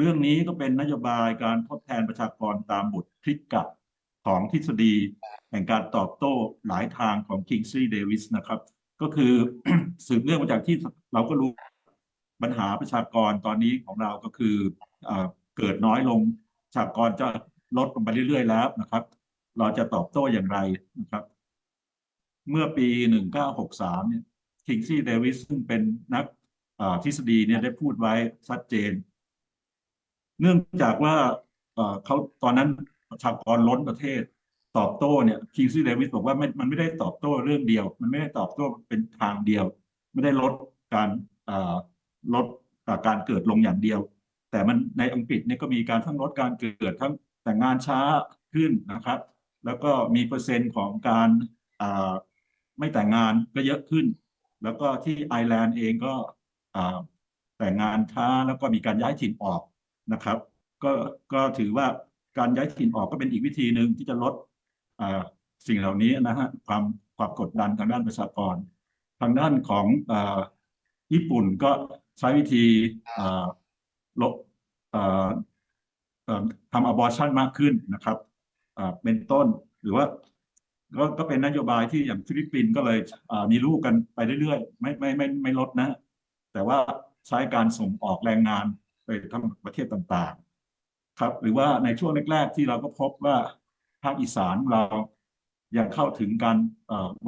เรื่องนี้ก็เป็นนโยบายการทดแทนประชากรตามบทพลิกกลับของทฤษฎี แห่งการตอบโต้หลายทางของคิงซี่เดวิสนะครับ ก็คือสืบเนื่องมาจากที่เราก็รู้ปัญหาประชากรตอนนี้ของเราก็คือเอเกิดน้อยลงประชากรจะลดลงไปเรื่อยๆแล้วนะครับ เราจะตอบโต้อย่างไรนะครับ เมื่อปี 1963เนี่ยคิงซี่เดวิสซึ่งเป็นนักทฤษฎีเนี่ยได้พูดไว้ชัดเจน เนื่องจากว่าเขาตอนนั้นประชากรล้นประเทศตอบโต้เนี่ยคิงซี่เดวิสบอกว่ามันไม่ได้ตอบโต้เรื่องเดียว มันไม่ได้ตอบโต้เป็นทางเดียว ไม่ได้ลดการลดการเกิดลงอย่างเดียว แต่มันในอังกฤษเนี่ยก็มีการทั้งลดการเกิดทั้งแต่งงานช้าขึ้นนะครับ แล้วก็มีเปอร์เซ็นต์ของการไม่แต่งงานก็เยอะขึ้น แล้วก็ที่ไอร์แลนด์เองก็แต่งงานช้าแล้วก็มีการย้ายถิ่นออก นะครับ ก็ก็ถือว่าการย้ายถิ่นออกก็เป็นอีกวิธีหนึ่งที่จะลดสิ่งเหล่านี้นะฮะความความกดดันทางด้านประชากร ทางด้านของญี่ปุ่นก็ใช้วิธีลดทำอบอร์ชันมากขึ้นนะครับเป็นต้นหรือว่าก็ก็เป็นนโยบายที่อย่างฟิลิปปินส์ก็เลยมีลูกกันไปเรื่อยๆ ไม่ไม่ไม่ไม่ลดนะ แต่ว่าใช้การส่งออกแรงงาน ไปทั้งประเทศต่างๆ ครับ หรือว่าในช่วงแรกๆที่เราก็พบว่าภาคอีสานเรายังเข้าถึงการ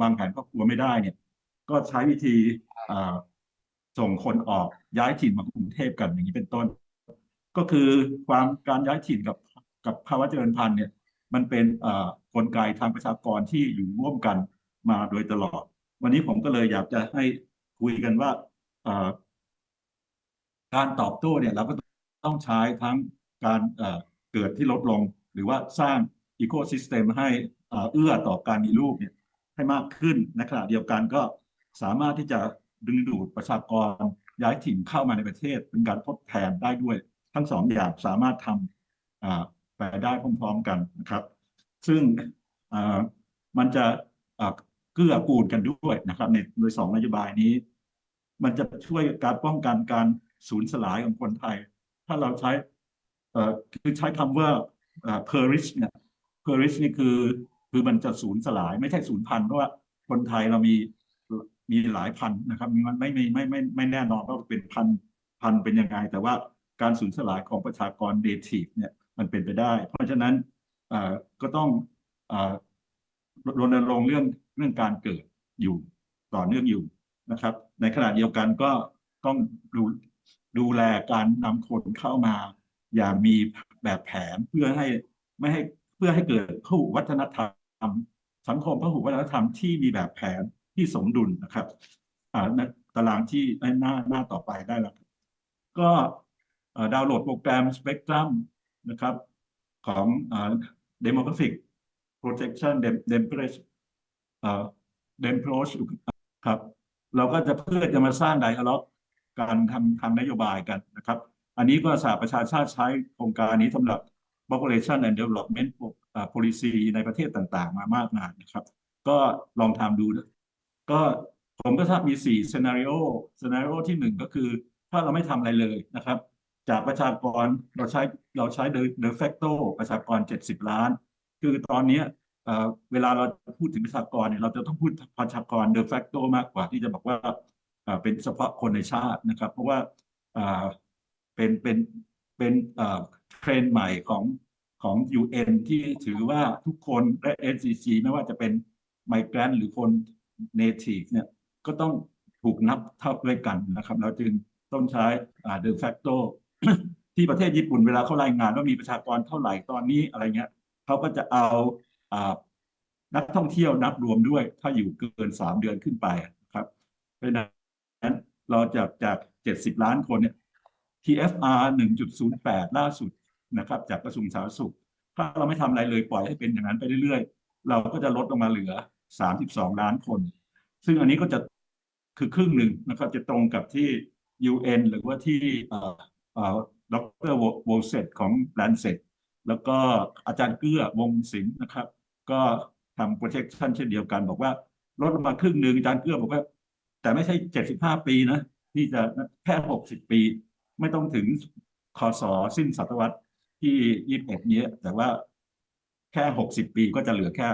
วางแผนครอบครัวไม่ได้เนี่ย ก็ใช้วิธีส่งคนออกย้ายถิ่นมากรุงเทพกันอย่างนี้เป็นต้น ก็คือความการย้ายถิ่นกับกับภาวะเจริญพันธุ์เนี่ย มันเป็นกลไกทางประชากรที่อยู่ร่วมกันมาโดยตลอด วันนี้ผมก็เลยอยากจะให้คุยกันว่า การตอบโต้เนี่ยเราก็ต้องใช้ทั้งการเกิดที่ลดลง หรือว่าสร้างอีโคซิสเต็มให้เอื้อต่อการมีลูกเนี่ยให้มากขึ้นในขณะเดียวกันก็สามารถที่จะดึงดูดประชากรย้ายถิ่นเข้ามาในประเทศ เป็นการทดแทนได้ด้วย ทั้งสองอย่างสามารถทำไปได้พร้อมๆกันนะครับ ซึ่งมันจะเกื้อกูลกันด้วยนะครับ ในโดยสองนโยบายนี้ มันจะช่วยการป้องกันการ สูญสลายของคนไทย ถ้าเราใช้คือใช้คำว่า perish เนี่ย perish นี่คือคือมันจะสูญสลายไม่ใช่สูญพันธุ์เพราะว่าคนไทยเรามีมีหลายพันนะครับมันไม่ไม่ไม่ไม่ไม่แน่นอนว่าเป็นพันพันเป็นยังไง แต่ว่าการสูญสลายของประชากรเดทีฟเนี่ยมันเป็นไปได้ เพราะฉะนั้นก็ต้องรณรงค์เรื่องเรื่องการเกิดอยู่ต่อเนื่องอยู่นะครับ ในขณะเดียวกันก็ต้องดู ดูแลการนำคนเข้ามา อย่ามีแบบแผนเพื่อให้ไม่ให้เพื่อให้เกิดผู้วัฒนธรรม สังคมพหุวัฒนธรรมที่มีแบบแผนที่สมดุลนะครับอ่าตารางที่หน้าหน้าต่อไปได้แล้วก็ดาวน์โหลดโปรแกรม Spectrum นะครับของ Demographic Projection Dem d e m p r e s s d e m p r o ครับ เราก็จะเพื่อจะมาสร้างไดอะล็อก การทำทำนโยบายกันนะครับ อันนี้ก็สหประชาชาติใช้โครงการนี้สำหรับ population and development policy ในประเทศต่างๆ มามากมายนะครับ ก็ลองทำดูก็ผมก็ทราบมีสี่ซีนารีโอซีนารีโอที่หนึ่งก็คือ ถ้าเราไม่ทำอะไรเลยนะครับ จากประชากรเราใช้เราใช้เดอแฟกโตประชากร 70 ล้าน คือตอนนี้เวลาเราพูดถึงประชากรเนี่ยเราจะต้องพูดประชากรเดอแฟกโตมากกว่าที่จะบอกว่า เป็นเฉพาะคนในชาตินะครับ เพราะว่าเป็นเป็นเป็นเทรนใหม่ของของ UN ที่ถือว่าทุกคนและ NCC ไม่ว่าจะเป็นไมเกรนหรือคน native เนี่ยก็ต้องถูกนับเท่าด้วยกันนะครับเราจึงต้องใช้ de facto ที่ประเทศญี่ปุ่นเวลาเขารายงานว่ามีประชากรเท่าไหร่ตอนนี้อะไรเงี้ยเขาก็จะเอานักท่องเที่ยวนับรวมด้วย ถ้าอยู่เกินสามเดือนขึ้นไปครับเพราะนั้น เราจากจากเจ็ดสิบล้านคนเนี่ย TFR 1.08 ล่าสุดนะครับ จากกระทรวงสาธารณสุข ถ้าเราไม่ทำอะไรเลยปล่อยให้เป็นอย่างนั้นไปเรื่อยๆ เราก็จะลดลงมาเหลือ 32 ล้านคน ซึ่งอันนี้ก็จะคือครึ่งหนึ่งนะครับ จะตรงกับที่ UN หรือว่าที่ดรโวลเซตของแลนเซตแล้วก็อาจารย์เกื้อวงศิลป์นะครับ ก็ทำ projection เช่นเดียวกัน บอกว่าลดลงมาครึ่งหนึ่งอาจารย์เกื้อบอกว่า แต่ไม่ใช่75ปีนะที่จะแค่60ปี ไม่ต้องถึงคศสิ้นศตวรรษที่ยี่สิบเอ็ดนี้แต่ว่าแค่หกสิบปีก็จะเหลือแค่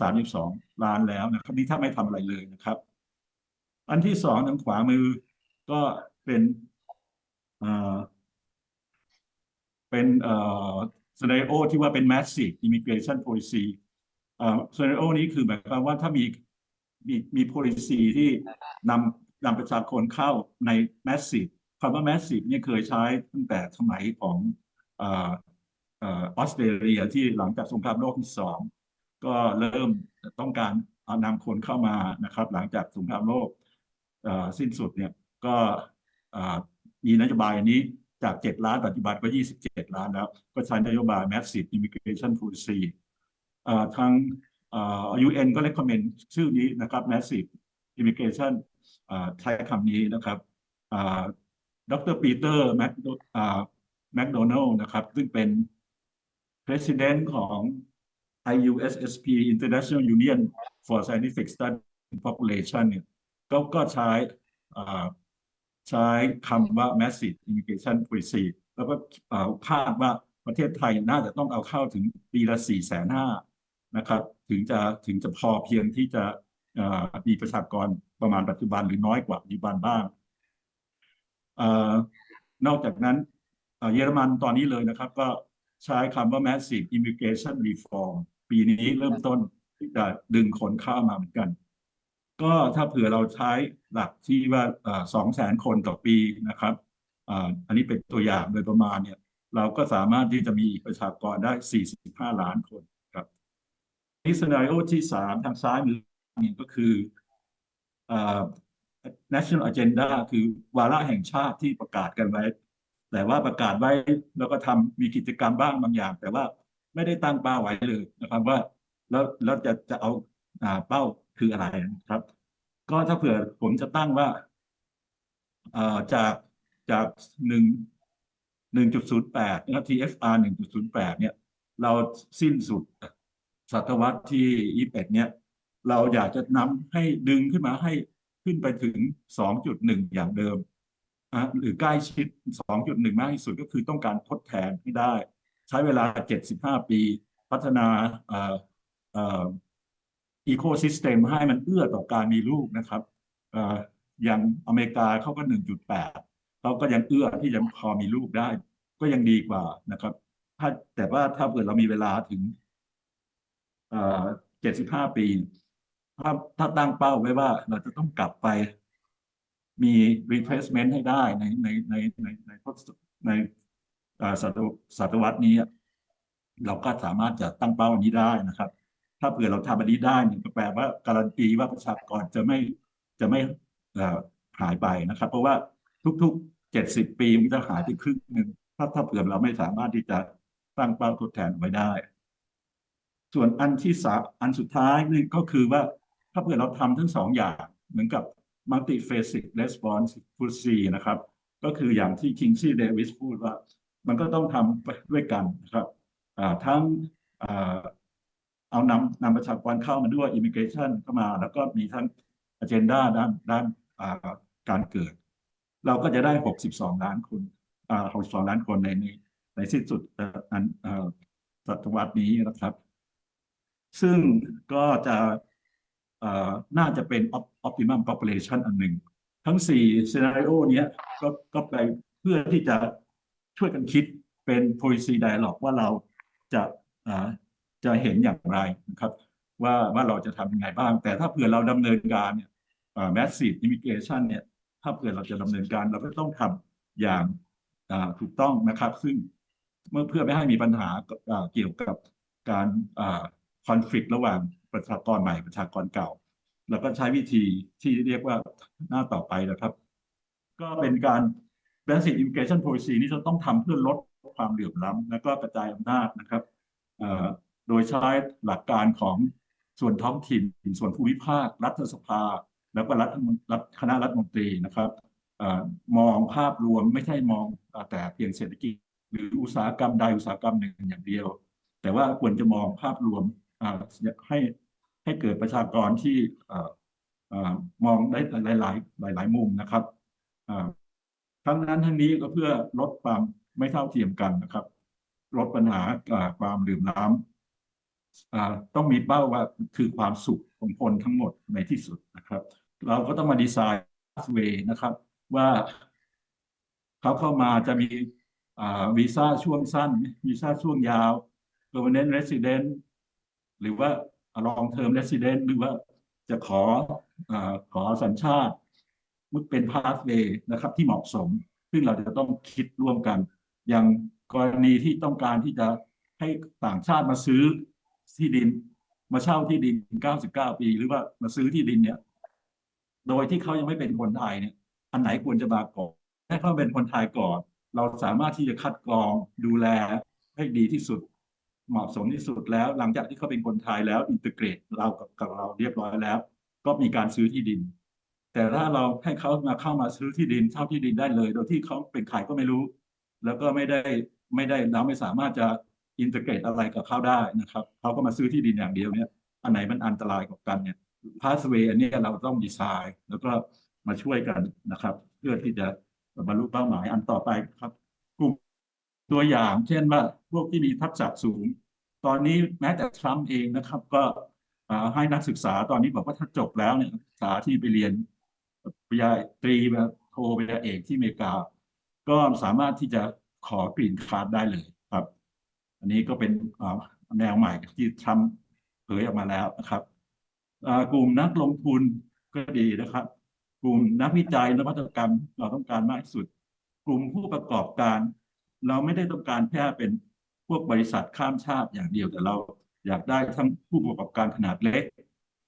สามสิบสองล้านแล้วนะครับนี่ถ้าไม่ทำอะไรเลยนะครับ อันที่สองทางขวามือก็เป็นเอ่อเป็นเอ่อ scenario ที่ว่าเป็น massive immigration policy เอ่อโลนี้คือหมายความว่าถ้ามี มีมี policy ที่นำนำประชากรเข้าใน massive คำว่า massive เนี่ยเคยใช้ตั้งแต่สมัยของออสเตรเลียที่หลังจากสงครามโลกที่สองก็เริ่มต้องการเอานำคนเข้ามานะครับ หลังจากสงครามโลกสิ้นสุดเนี่ยก็มีนโยบายนี้จาก 7 ล้านปัจจุบันก็ 27 ล้านแล้ว ก็ใช้นโยบาย massive immigration policy ทาง เอ่อ UN ก็ recommend ชื่อนี้นะครับ massive immigration ใช้คำนี้นะครับดรปีเตอร์แมคโดนัลนะครับ ซึ่งเป็น president ของ IUSSP International Union for Scientific Study in Population เนี่ยก็ก็ใช้ใช้คำว่า massive immigration policy แล้วก็คาดว่าประเทศไทยน่าจะต้องเอาเข้าถึงปีละ4 5 0 0 0 นะครับ ถึงจะถึงจะพอเพียงที่จะมีประชากรประมาณปัจจุบันหรือน้อยกว่าปัจจุบันบ้างอนอกจากนั้นเยอรมันตอนนี้เลยนะครับ ก็ใช้คำว่า massive immigration reform ปีนี้เริ่มต้นที่จะดึงคนเข้ามาเหมือนกัน ก็ถ้าเผื่อเราใช้หลักที่ว่าสองแสนคนต่อปีนะครับอันนี้เป็นตัวอย่างโดยประมาณเนี่ย เราก็สามารถที่จะมีประชากรได้ 45 ล้านคน นี่ส c น n a r i o ที่สามทางซ้ายมือนี่ก็คือ national agenda คือวาระแห่งชาติที่ประกาศกันไว้ แต่ว่าประกาศไว้แล้วก็ทำมีกิจกรรมบ้างบางอย่าง แต่ว่าไม่ได้ตั้งเป้าไว้เลยนะครับว่าแล้วแล้วจะจะเอาอเป้าคืออะไรนะครับ ก็ถ้าเผื่อผมจะตั้งว่าจากจากหนึ่งหนึ่งจุดศูนย์แปดนะครับ TFR หนึ่งจุดศูนย์แปดเนี่ย เราสิ้นสุด ศตวรรษที่ยี่สิบเอ็ดเนี่ย เราอยากจะนำให้ดึงขึ้นมาให้ขึ้นไปถึงสองจุดหนึ่งอย่างเดิมอะหรือใกล้ชิดสองจุดหนึ่งมากที่สุดก็คือต้องการทดแทนให้ได้ ใช้เวลาเจ็ดสิบห้าปี พัฒนาอีโคซิสเต็มให้มันเอื้อต่อการมีลูกนะครับออย่างอเมริกาเขาก็หนึ่งจุดแปดเขาก็ยังเอื้อที่จะพอมีลูกได้ ก็ยังดีกว่านะครับ ถ้าแต่ว่าถ้าเกิดเรามีเวลาถึง เอ่อเจ็ดสิบห้าปี ถ้าถ้าตั้งเป้าไว้ว่าเราจะต้องกลับไปมี replacement ให้ได้ในในในในในทศในศตวศตวรรษนี้ เราก็สามารถจะตั้งเป้าอันนี้ได้นะครับ ถ้าเผื่อเราทำอันนี้ได้นี่ก็แปลว่าการันตีว่าประชากรจะไม่จะไม่หายไปนะครับ เพราะว่าทุกๆเจ็ดสิบปีมันจะหายไปครึ่งหนึ่งถ้าถ้าเผื่อเราไม่สามารถที่จะตั้งเป้าทดแทนไว้ได้ ส่วนอันที่สามอันสุดท้ายนี่ก็คือว่าถ้าเผื่อเราทำทั้งสองอย่างเหมือนกับ multiphasic response f u s y นะครับ ก็คืออย่างที่ Kingsley Davis พูดว่า มันก็ต้องทำไปด้วยกันนะครับทั้งอเอานำนำประชากรเข้ามาด้วย immigration เข้ามา แล้วก็มีทั้ง agenda ด้านด้านการเกิด เราก็จะได้ 62 ล้านคนอ่า62 ล้านคนในในในสิ้นสุดอันศตวรรษนี้นะครับ ซึ่งก็จะน่าจะเป็น optimum population อันหนึ่ง ทั้งสี่ scenario เนี้ยก็ก็ไปเพื่อที่จะช่วยกันคิดเป็น policy dialogue ว่าเราจะอ่าจะเห็นอย่างไรนะครับ ว่าว่าเราจะทำยังไงบ้าง แต่ถ้าเผื่อเราดำเนินการเนี่ย massive immigration เนี่ยถ้าเผื่อเราจะดำเนินการเราก็ต้องทำอย่างอ่าถูกต้องนะครับ ซึ่งเมื่อเพื่อไม่ให้มีปัญหากับอ่าเกี่ยวกับการ คอ่า conflict ระหว่างประชากรใหม่ประชากรเก่า แล้วก็ใช้วิธีที่เรียกว่าหน้าต่อไปนะครับ ก็เป็นการ basic immigration policy นี่จะต้องทำเพื่อลดความเหลื่อมล้ำและก็กระจายอำนาจนะครับโดยใช้หลักการของส่วนท้องถิ่น ส่วนภูมิภาค รัฐสภา แล้วก็รัฐรัฐคณะรัฐมนตรีนะครับอมองภาพรวมไม่ใช่มองแต่เพียงเศรษฐกิจ หรืออุตสาหกรรมใดอุตสาหกรรมหนึ่งอย่างเดียว แต่ว่าควรจะมองภาพรวม ให้ให้เกิดประชากรที่มองได้หลายหลายหลายหลายมุมนะครับทั้งนั้นทั้งนี้ก็เพื่อลดความไม่เท่าเทียมกันนะครับ ลดปัญหาความเหลื่มล้ำต้องมีเป้าว่าคือความสุขของคนทั้งหมดในที่สุดนะครับ เราก็ต้องมาดีไซน์เวนะครับ ว่าเขาเข้ามาจะมีวีซ่าช่วงสั้นวีซ่าช่วงยาว permanent resident หรือว่า long term resident หรือว่าจะขออขอสัญชาติมุดเป็น pathway นะครับที่เหมาะสม ซึ่งเราจะต้องคิดร่วมกัน อย่างกรณีที่ต้องการที่จะให้ต่างชาติมาซื้อที่ดิน มาเช่าที่ดิน 99 ปี หรือว่ามาซื้อที่ดินเนี่ย โดยที่เขายังไม่เป็นคนไทยเนี่ย อันไหนควรจะมาก่อนให้เขาเป็นคนไทยก่อน เราสามารถที่จะคัดกรองดูแลให้ดีที่สุด เหมาะสมที่สุดแล้ว หลังจากที่เขาเป็นคนไทยแล้วอินทิเกรตเรากับกับเราเรียบร้อยแล้ว ก็มีการซื้อที่ดิน แต่ถ้าเราให้เขามาเข้ามาซื้อที่ดินเช่าที่ดินได้เลย โดยที่เขาเป็นใครก็ไม่รู้ แล้วก็ไม่ได้ไม่ได้เราไม่สามารถจะอินทิเกรตอะไรกับเขาได้นะครับเขาก็มาซื้อที่ดินอย่างเดียวเนี่ยอันไหนมันอันตรายกว่ากันเนี่ยพาสเวย์อันนี้เราต้องดีไซน์ แล้วก็มาช่วยกันนะครับ เพื่อที่จะบรรลุเป้าหมายอันต่อไปครับ ตัวอย่างเช่นว่าพวกที่มีทักษะสูง ตอนนี้แม้แต่ทรัมป์เองนะครับ ก็ให้นักศึกษาตอนนี้บอกว่าถ้าจบแล้วเนี่ยนักศึกษาที่ไปเรียนปริญญาตรีมาโทปริญญาเอกที่อเมริกา ก็สามารถที่จะขอกรีนคาร์ดได้เลยครับ อันนี้ก็เป็นแนวใหม่ที่ทรัมป์เผยออกมาแล้วนะครับกลุ่มนักลงทุนก็ดีนะครับ กลุ่มนักวิจัยนวัตกรรมเราต้องการมากที่สุด กลุ่มผู้ประกอบการ เราไม่ได้ต้องการแค่เป็นพวกบริษัทข้ามชาติอย่างเดียวแต่เราอยากได้ทั้งผู้ประกอบการขนาดเล็ก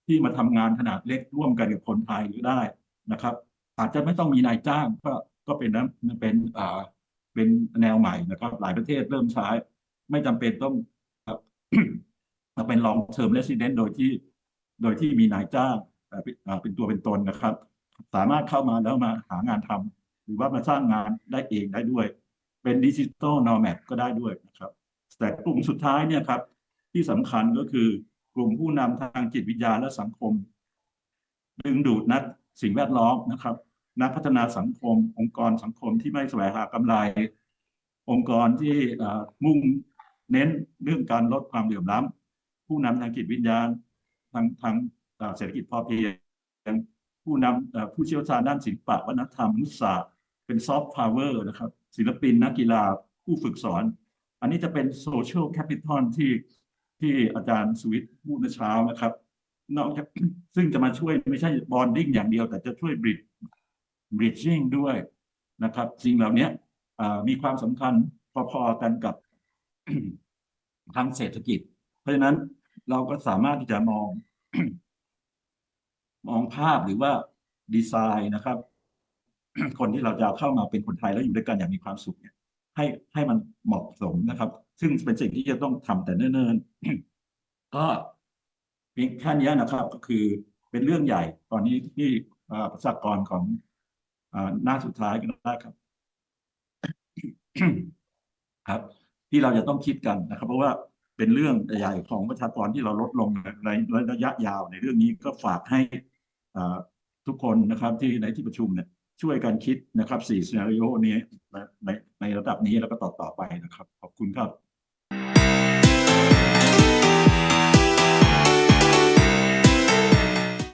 ที่มาทำงานขนาดเล็กร่วมกันกับคนไทยก็ได้นะครับ อาจจะไม่ต้องมีนายจ้างก็ก็เป็นนั้นเป็นอ่าเป็นแนวใหม่นะครับ หลายประเทศเริ่มใช้ ไม่จำเป็นต้องครับมาเป็น long term resident โดยที่ โดยที่มีนายจ้างเป็นตัวเป็นตนนะครับ สามารถเข้ามาแล้วมาหางานทำหรือว่ามาสร้างงานได้เองได้ด้วย เป็นดิจิ t a ลนอร์แมก็ได้ด้วยนะครับ แต่กลุ่มสุดท้ายเนี่ยครับที่สำคัญก็คือกลุ่มผู้นำทางจิตวิทยาและสังคม ดึงดูดนักสิ่งแวดล้อมนะครับ นักพัฒนาสังคม องค์กรสังคมที่ไม่แสวงหากำไร องค์กรที่มุ่งเน้นเรื่องการลดความเหลื่อมล้ำผู้นำทางจิตวิญญาณทางทางเศรษฐกิจพอเพียงผู้นำผู้เชี่ยวชาญด้านศิลปะวัฒนธรรมมนุษยศาสตร์เป็นซอฟต์พาวเวอร์นะครับ ศิลปินนักกีฬาผู้ฝึกสอน อันนี้จะเป็นโซเชียลแคปิตอลที่ที่อาจารย์สวิทย์พูดเมื่อเช้านะครับ นอกจากซึ่งจะมาช่วยไม่ใช่บอนดิ้งอย่างเดียว แต่จะช่วยบริดบริดจิ้งด้วยนะครับสิ่งเหล่านี้มีความสำคัญพอๆกันกับทางเศรษฐกิจ เพราะฉะนั้นเราก็สามารถที่จะมอง มองภาพหรือว่าดีไซน์นะครับ คนที่เราจะเข้ามาเป็นคนไทยแล้วอยู่ด้วยกันอย่างมีความสุขเนี่ยให้ให้มันเหมาะสมนะครับ ซึ่งเป็นสิ่งที่จะต้องทำแต่เนิ่นๆก็เพียงแค่นี้นะครับ ก็คือเป็นเรื่องใหญ่ตอนนี้ที่อ่าประชากรของหน้าสุดท้ายก็ได้ครับ ครับ ที่เราจะต้องคิดกันนะครับ เพราะว่าเป็นเรื่องใหญ่ของประชากรที่เราลดลงในระยะยาวในเรื่องนี้ก็ฝากให้ทุกคนนะครับ ที่ในที่ประชุมเนี่ย ช่วยกันคิดนะครับสี่ซีนารีโอนี้ในในในระดับนี้แล้วก็ต่อต่อไปนะครับ ขอบคุณครับ